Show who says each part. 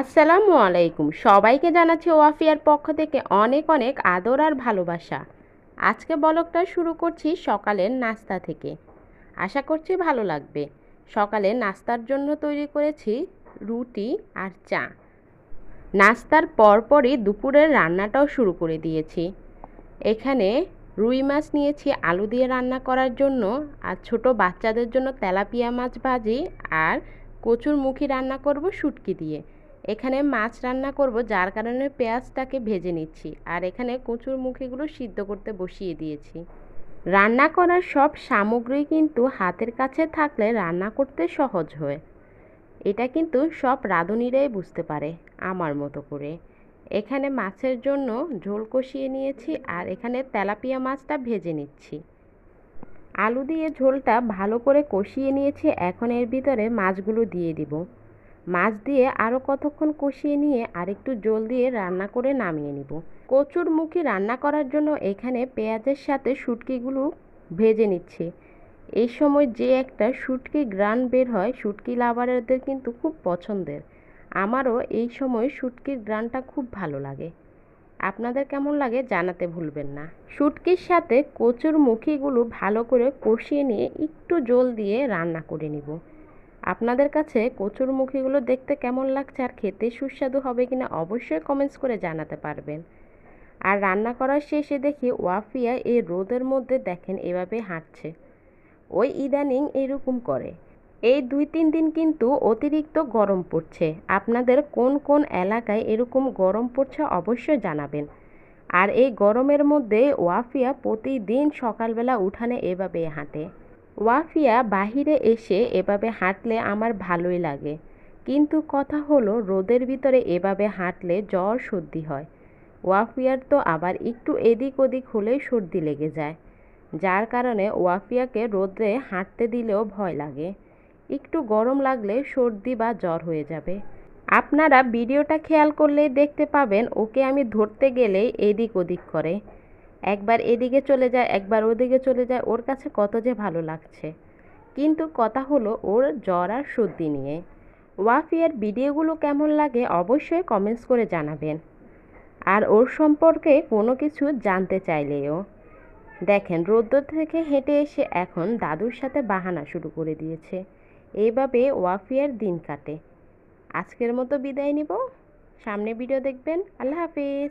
Speaker 1: আসসালামু আলাইকুম। সবাইকে জানাচ্ছি ওয়াফিয়ার পক্ষ থেকে অনেক অনেক আদর আর ভালোবাসা। আজকে বলকটা শুরু করছি সকালের নাস্তা থেকে। আশা করছি ভালো লাগবে। সকালে নাস্তার জন্য তৈরি করেছি রুটি আর চা। নাস্তার পরপরই দুপুরের রান্নাটাও শুরু করে দিয়েছি। এখানে রুই মাছ নিয়েছি আলু দিয়ে রান্না করার জন্য আর ছোট বাচ্চাদের জন্য তেলাপিয়া মাছ ভাজি আর কচুর মুখি রান্না করব শুটকি দিয়ে। এখানে মাছ রান্না করব, যার কারণে পেঁয়াজটাকে ভেজে নিচ্ছি। আর এখানে কচুর মুখিগুলো সিদ্ধ করতে বসিয়ে দিয়েছি। রান্না করার সব সামগ্রী কিন্তু হাতের কাছে থাকলে রান্না করতে সহজ হয়। এটা কিন্তু সব রাঁধুনিরাই বুঝতে পারে, আমার মতো করে। এখানে মাছের জন্য ঝোল কষিয়ে নিয়েছি আর এখানে তেলাপিয়া মাছটা ভেজে নিচ্ছি। আলু দিয়ে ঝোলটা ভালো করে কষিয়ে নিয়েছি, এখন এর ভিতরে মাছগুলো দিয়ে দিব। মাছ দিয়ে আরও কতক্ষণ কষিয়ে নিয়ে আরেকটু জল দিয়ে রান্না করে নামিয়ে নিব। কচুর মুখি রান্না করার জন্য এখানে পেঁয়াজের সাথে শুটকিগুলো ভেজে নিচ্ছি। এই সময় যে একটা শুটকি গ্রান বের হয়, শুটকি লাভারদের কিন্তু খুব পছন্দের। আমারও এই সময় শুটকির গ্রানটা খুব ভালো লাগে। আপনাদের কেমন লাগে জানাতে ভুলবেন না। শুটকির সাথে কচুর মুখিগুলো ভালো করে কষিয়ে নিয়ে একটু জল দিয়ে রান্না করে নিব। আপনাদের কাছে কচুর মুখিগুলো দেখতে কেমন লাগছে আর খেতে সুস্বাদু হবে কিনা অবশ্যই কমেন্টস করে জানাতে পারবেন। আর রান্না করার শেষে দেখি ওয়াফিয়া এই রোদের মধ্যে দেখেন এভাবে হাঁটছে। ওই ইদানিং এরকম করে। এই দুই তিন দিন কিন্তু অতিরিক্ত গরম পড়ছে। আপনাদের কোন কোন এলাকায় এরকম গরম পড়ছে অবশ্যই জানাবেন। আর এই গরমের মধ্যে ওয়াফিয়া প্রতিদিন সকালবেলা উঠানে এভাবে হাঁটে। ওয়াফিয়া বাহিরে এসে এভাবে হাঁটলে আমার ভালোই লাগে। কিন্তু কথা হলো, রোদের ভিতরে এভাবে হাঁটলে জ্বর সর্দি হয়। ওয়াফিয়ার তো আবার একটু এদিক ওদিক হলেই সর্দি লেগে যায়। যার কারণে ওয়াফিয়াকে রোদ্রে হাঁটতে দিলেও ভয় লাগে। একটু গরম লাগলে সর্দি বা জ্বর হয়ে যাবে। আপনারা ভিডিওটা খেয়াল করলেই দেখতে পাবেন, ওকে আমি ধরতে গেলেই এদিক ওদিক করে। একবার এদিকে চলে যায়, একবার ওদিকে চলে যায়, ওর কাছে কত যে ভালো লাগছে। কিন্তু কথা হলো ওর জ্বর আর সর্দি নিয়ে। ওয়াফিয়ার ভিডিওগুলো কেমন লাগে অবশ্যই কমেন্টস করে জানাবেন। আর ওর সম্পর্কে কোনো কিছু জানতে চাইলেও। দেখেন রোদ্দুর থেকে হেঁটে এসে এখন দাদুর সাথে বাহানা শুরু করে দিয়েছে। এইভাবে ওয়াফিয়ার দিন কাটে। আজকের মতো বিদায় নিব। সামনে ভিডিও দেখবেন। আল্লাহ হাফিজ।